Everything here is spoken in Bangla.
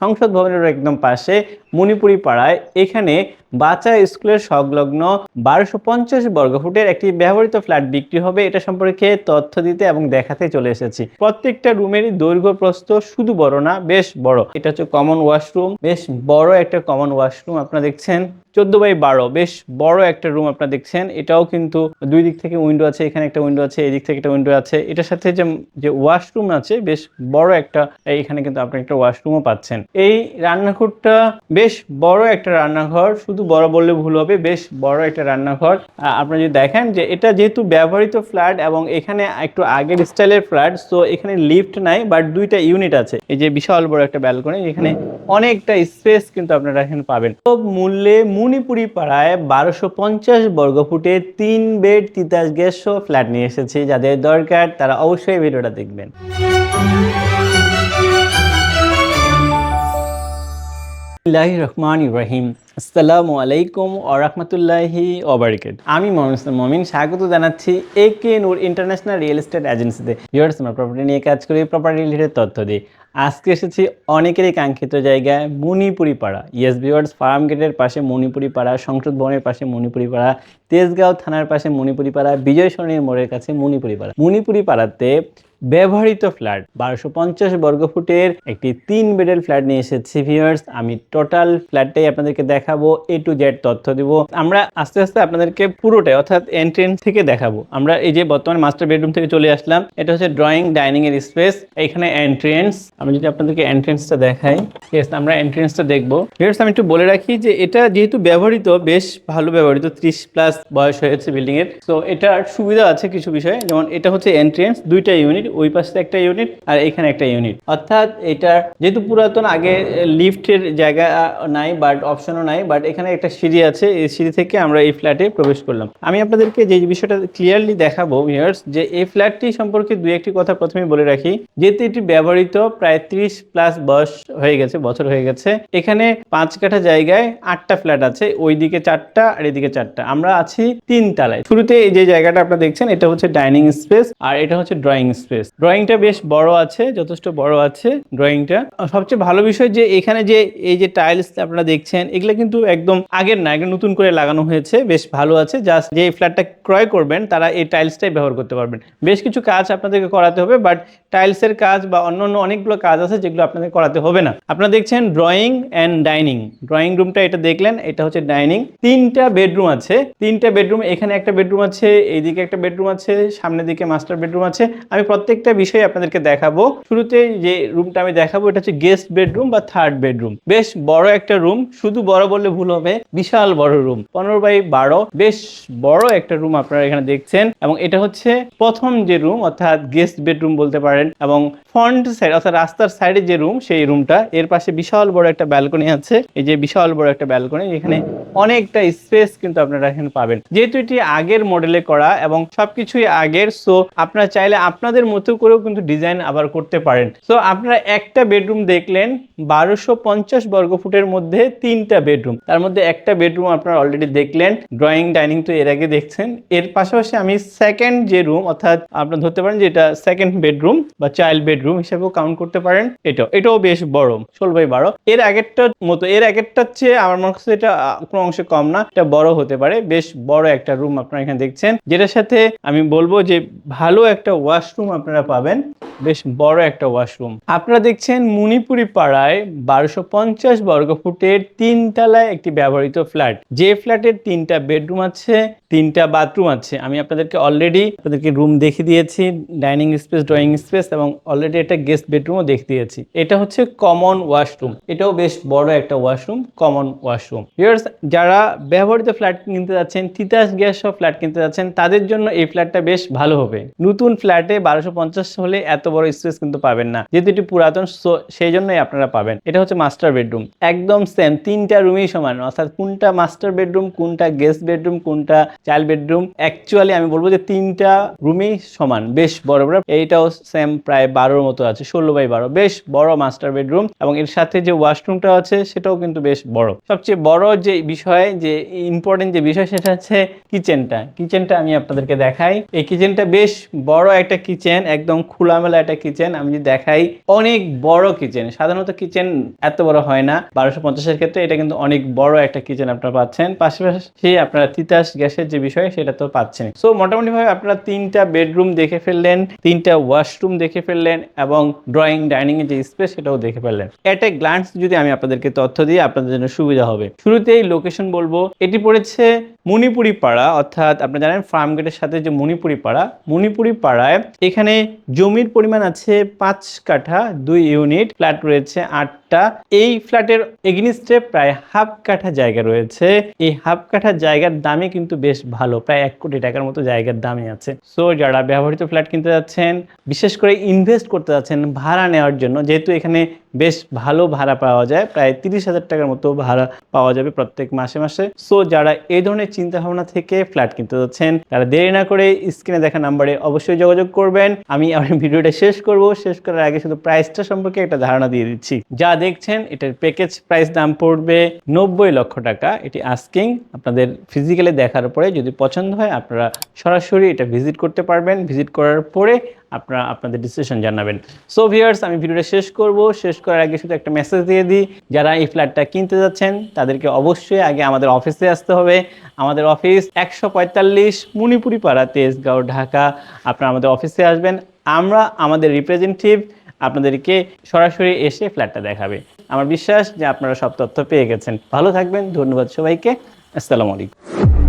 সংসদ ভবনের একদম পাশে মণিপুরি পাড়ায়। এখানে বাচ্চা স্কুলের সংলগ্ন বারোশো পঞ্চাশ বর্গফুটের একটি ব্যবহৃত ফ্ল্যাট বিক্রি হবে। এটা সম্পর্কে তথ্য দিতে এবং দেখাতে চলে এসেছি। প্রত্যেকটা রুমেরই দৈর্ঘ্য প্রস্থ শুধু বড় না, বেশ বড়। এটা হচ্ছে কমন ওয়াশরুম বেশ বড় একটা কমন ওয়াশরুম আপনারা দেখছেন চোদ্দ বাই বারো, বেশ বড় একটা রুম আপনারা দেখছেন। এটাও কিন্তু দুই দিক থেকে উইন্ডো আছে, এখানে একটা উইন্ডো আছে এই দিক থেকে একটা উইন্ডো আছে। এটার সাথে যে ওয়াশরুম আছে, বেশ বড় একটা এখানে কিন্তু আপনি একটা ওয়াশরুমও পাচ্ছেন। এই রান্নাঘরটা বেশ বড় একটা রান্নাঘর, শুধু বড় বললে ভুল হবে, বেশ বড় একটা রান্নাঘর। আপনারা যদি দেখেন যে, এটা যেহেতু ব্যবহৃত ফ্ল্যাট এবং এখানে একটু আগের স্টাইলের ফ্ল্যাট তো এখানে লিফট নাই বাট দুইটা ইউনিট আছে। এই যে বিশাল বড় একটা ব্যালকনি এখানে অনেকটা স্পেস কিন্তু আপনারা এখানে পাবেন। তো মূল্যে মণিপুরি পাড়ায় বারোশো পঞ্চাশ বর্গফুটে তিন বেড তিতাস গ্যাস ফ্ল্যাট নিয়ে এসেছি। যাদের দরকার তারা অবশ্যই ভিডিওটা দেখবেন। বিসমিল্লাহির রহমান রহিম আসসালামু আলাইকুম ও রহমতুল্লাহি ওবরাকাত আমি মোহাম্মদ মমিন, স্বাগত জানাচ্ছি A K Noor international real estate এজেন্সিতে। ভিউয়ার্স, আমরা প্রপার্টি নিয়ে কাজ করি প্রপার্টি রিলেটেড তথ্য দিই আজকে এসেছি অনেকেরই কাঙ্ক্ষিত জায়গায় মণিপুরি পাড়া ইয়েস ভিউয়ার্স ফার্ম গেটের পাশে মণিপুরি পাড়া সংসদ ভবনের পাশে মণিপুরি পাড়া তেজগাঁও থানার পাশে মণিপুরি পাড়া বিজয় সরণির মোড়ের কাছে মণিপুরি পাড়া মণিপুরি পাড়াতে ব্যবহৃত ফ্ল্যাট। বারোশো পঞ্চাশ বর্গফুটের একটি তিন বেডের ফ্ল্যাট নিয়ে এসেছি ভিউয়ার্স আমি টোটাল ফ্ল্যাটটাই আপনাদেরকে দেখাবো এ টু জেড তথ্য দিব। আমরা আস্তে আস্তে আপনাদেরকে পুরোটাই, অর্থাৎ এন্ট্রেন্স থেকে দেখাবো। আমরা এই যে বর্তমানে মাস্টার বেডরুম থেকে চলে আসলাম, এটা হচ্ছে ড্রয়িং ডাইনিং এর স্পেস এখানে এন্ট্রেন্স আমি যদি আপনাদেরকে এন্ট্রেন্সটা দেখাই ইয়েস আমরা এন্ট্রেন্সটা দেখব। ভিউয়ার্স আমি একটু বলে রাখি যে এটা যেহেতু ব্যবহৃত, বেশ ভালো ব্যবহৃত, ত্রিশ প্লাস বয়স হয়েছে বিল্ডিং এর তো এটার সুবিধা আছে কিছু বিষয়ে, যেমন এটা হচ্ছে এন্ট্রেন্স দুইটা ইউনিট ওই পাশে একটা ইউনিট আর এখানে একটা ইউনিট অর্থাৎ এটা যেহেতু পুরাতন, আগে লিফটের জায়গা নাই বাট অপশনও নাই বাট এখানে একটা সিঁড়ি আছে, এই সিঁড়ি থেকে আমরা এই ফ্ল্যাটে প্রবেশ করলাম। আমি আপনাদেরকে যে বিষয়টা ক্লিয়ারলি দেখাবো ভিউয়ার্স যে এই ফ্ল্যাটটি সম্পর্কে দু একটি কথা প্রথমে বলে রাখি, যেহেতু এটি ব্যবহৃত প্রায় ত্রিশ প্লাস বয়স হয়ে গেছে, বছর হয়ে গেছে, এখানে পাঁচ কাঠা জায়গায় আটটা ফ্ল্যাট আছে, ওইদিকে চারটা আর এদিকে চারটা। আমরা আছি তিন তালায়। শুরুতে এই যে জায়গাটা আপনারা দেখছেন, এটা হচ্ছে ডাইনিং স্পেস আর এটা হচ্ছে ড্রয়িং স্পেস ড্রয়িংটা বেশ বড় আছে, যথেষ্ট বড় আছে ড্রয়িংটা সবচেয়ে ভালো বিষয় যে এখানে যে, এই যে টাইলস আপনারা দেখছেন, এগুলো কিন্তু একদম আগের না একদম নতুন করে লাগানো হয়েছে, বেশ ভালো আছে। জাস্ট যে ফ্ল্যাটটা ক্রয় করবেন, তারা এই টাইলসটাই ব্যবহার করতে পারবেন। বেশ কিছু কাজ আপনাদেরকে করাতে হবে বাট টাইলসের কাজ বা অন্য অন্য অনেকগুলো কাজ আছে যেগুলো আপনাদের করাতে হবে না। আপনারা দেখছেন ড্রয়িং অ্যান্ড ডাইনিং ড্রয়িং রুমটা এটা দেখলেন, এটা হচ্ছে ডাইনিং তিনটা বেডরুম আছে, তিনটা বেডরুম এখানে একটা বেডরুম আছে, এইদিকে একটা বেডরুম আছে, সামনের দিকে মাস্টার বেডরুম আছে। আমি প্রত্যেকটা বিষয় আপনাদেরকে দেখাবো। শুরুতে যে রুমটা আমি দেখাবো, এটা হচ্ছে গেস্ট বেডরুম বা থার্ড বেডরুম বেশ বড় একটা রুম শুধু বড় বললে ভুল হবে, বিশাল বড় রুম পনেরো বাই বারো। বেশ বড় একটা রুম আপনারা এখানে দেখছেন এবং এটা হচ্ছে প্রথম যে রুম অর্থাৎ গেস্ট বেডরুম বলতে পারেন এবং ফ্রন্ট সাইড অর্থাৎ রাস্তার সাইডে যে রুম সেই রুমটা এর পাশে বিশাল বড় একটা ব্যালকনি আছে। এই যে বিশাল বড় একটা ব্যালকনি এখানে অনেকটা স্পেস কিন্তু আপনারা এখানে পাবেন। যেহেতু এটি আগের মডেলে করা এবং সবকিছুই আগের সো আপনারা চাইলে আপনাদের মতো করেও কিন্তু ডিজাইন আবার করতে পারেন। সো আপনারা একটা বেডরুম দেখলেন, বারোশো পঞ্চাশ বর্গফুটের মধ্যে তিনটা বেডরুম তার মধ্যে একটা বেডরুম আপনারা অলরেডি দেখলেন ড্রয়িং ডাইনিং তো এর আগে দেখছেন। এর পাশাপাশি আমি সেকেন্ড যে রুম অর্থাৎ আপনারা ধরতে পারেন যে এটা সেকেন্ড বেডরুম বা চাইল্ড বেডরুম হিসেবেও কাউন্ট করতে পারেন। এটাও এটাও বেশ বড়, ষোলো বাই বারো। এর আগেরটার মতো, এর আগেরটার চেয়ে আমার মনে হচ্ছে এটা কোনো অংশে কম না, এটা বড় হতে পারে। বেশ বড় একটা রুম আপনারা এখানে দেখছেন, যেটার সাথে আমি বলব যে ভালো একটা ওয়াশরুম আপনারা পাবেন। বেশ বড় একটা ওয়াশরুম আপনারা দেখছেন মুনিপুরি পাড়ায় বারোশো পঞ্চাশ বর্গফুটের তিন তলায় একটি ব্যবহৃত ফ্ল্যাট যে ফ্ল্যাটের তিনটা বেডরুম আছে, তিনটা বাথরুম আছে। আমি আপনাদেরকে অলরেডি আপনাদেরকে রুম দেখে দিয়েছি ডাইনিং স্পেস ড্রয়িং স্পেস এবং অলরেডি একটা গেস্ট বেডরুমও দেখে দিয়েছি। এটা হচ্ছে কমন ওয়াশরুম এটাও বেশ বড় একটা ওয়াশরুম কমন ওয়াশরুম যারা ব্যবহৃত ফ্ল্যাট কিনতে যাচ্ছেন, তিতাস গ্যাস সহ ফ্ল্যাট কিনতে যাচ্ছেন, তাদের জন্য এই ফ্ল্যাটটা বেশ ভালো হবে। নতুন ফ্ল্যাটে বারোশো হলে এত বড় স্পেস কিন্তু পাবেন না। যেহেতু এটি পুরাতন সেই জন্যই আপনারা পাবেন। এটা হচ্ছে মাস্টার বেডরুম একদম সেম তিনটা রুমই সমান। অর্থাৎ কোনটা মাস্টার বেডরুম কোনটা গেস্ট বেডরুম কোনটা চাইল্ড বেডরুম অ্যাকচুয়ালি আমি বলব যে তিনটা রুমই সমান। বেশ বড় বড়। এইটাও সেম প্রায় বারোর মতো আছে, ষোলো বাই বারো। বেশ বড় মাস্টার বেডরুম এবং এর সাথে যে ওয়াশরুমটা আছে, সেটাও কিন্তু বেশ বড়। সবচেয়ে বড় যে বিষয়, যে ইম্পর্টেন্ট যে বিষয়, সেটা হচ্ছে কিচেনটা কিচেনটা আমি আপনাদেরকে দেখাই। এই কিচেনটা বেশ বড় একটা কিচেন একদম খোলামেলা একটা কিচেন। আমি যদি দেখাই, অনেক বড় কিচেন। সাধারণত কিচেন এত বড় হয় না। বারোশো পঞ্চাশের ক্ষেত্রে এটা কিন্তু অনেক বড় একটা কিচেন আপনারা পাচ্ছেন। পাশাপাশি আপনারা তিতাস গ্যাসের যে বিষয়, সেটা তো পাচ্ছেন সো মোটামুটি ভাবে আপনারা তিনটা বেডরুম দেখে ফেললেন, তিনটা ওয়াশরুম দেখে ফেললেন এবং ড্রয়িং ডাইনিং এর যে স্পেস সেটাও দেখে ফেললেন। এট এ গ্লান্স যদি আমি আপনাদেরকে তথ্য দিই, আপনাদের জন্য সুবিধা হবে। শুরুতেই লোকেশন বলব, এটি পড়েছে মণিপুরি পাড়া অর্থাৎ আপনি জানেন ফার্ম গেটের সাথে যে মণিপুরি পাড়া মণিপুরি পাড়ায় এখানে জমির পরিমাণ আছে পাঁচ কাঠা, দুই ইউনিট ফ্ল্যাট রয়েছে আটটা। এই ফ্ল্যাটের এগনিস্টে প্রায় হাফ কাঠা জায়গা রয়েছে। এই হাফ কাঠা জায়গার দামে কিন্তু বেশ ভালো, প্রায় এক কোটি টাকার মতো জায়গার দামই আছে। সো যারা ব্যবহৃত ফ্ল্যাট কিনতে যাচ্ছেন, বিশেষ করে ইনভেস্ট করতে যাচ্ছেন, ভাড়া নেওয়ার জন্য, যেহেতু এখানে বেশ ভালো ভাড়া পাওয়া যায়। প্রায় তিরিশ হাজার টাকার মতো ভাড়া পাওয়া যাবে প্রত্যেক মাসে মাসে। সো যারা এই ধরনের চিন্তা ভাবনা থেকে ফ্ল্যাট কিনতে যাচ্ছেন, তারা দেরি না করে স্ক্রিনে দেখা নাম্বারে অবশ্যই যোগাযোগ করবেন। আমি আমার ভিডিওটা শেষ করব। শেষ করার আগে শুধু প্রাইসটা সম্পর্কে একটা ধারণা দিয়ে দিচ্ছি। যা দেখছেন, এটার প্যাকেজ প্রাইস দাম পড়বে নব্বই লক্ষ টাকা। এটি আস্কিং আপনাদের ফিজিক্যালি দেখার পরে যদি পছন্দ হয়, আপনারা সরাসরি এটা ভিজিট করতে পারবেন। ভিজিট করার পরে আপনারা আপনাদের ডিসিশন জানাবেন। সো ভিউয়ার্স আমি ভিডিওটা শেষ করব। শেষ করার আগে শুধু একটা মেসেজ দিয়ে দিই, যারা এই ফ্ল্যাটটা কিনতে যাচ্ছেন, তাদেরকে অবশ্যই আগে আমাদের অফিসে আসতে হবে। আমাদের অফিস একশো পঁয়তাল্লিশ মণিপুরি পাড়া তেজগাঁও, ঢাকা। আপনারা আমাদের অফিসে আসবেন। আমরা আমাদের রিপ্রেজেন্টেটিভ আপনাদেরকে সরাসরি এসে ফ্ল্যাটটা দেখাবে। আমার বিশ্বাস যে আপনারা সব তথ্য পেয়ে গেছেন। ভালো থাকবেন। ধন্যবাদ সবাইকে। আসসালামু আলাইকুম।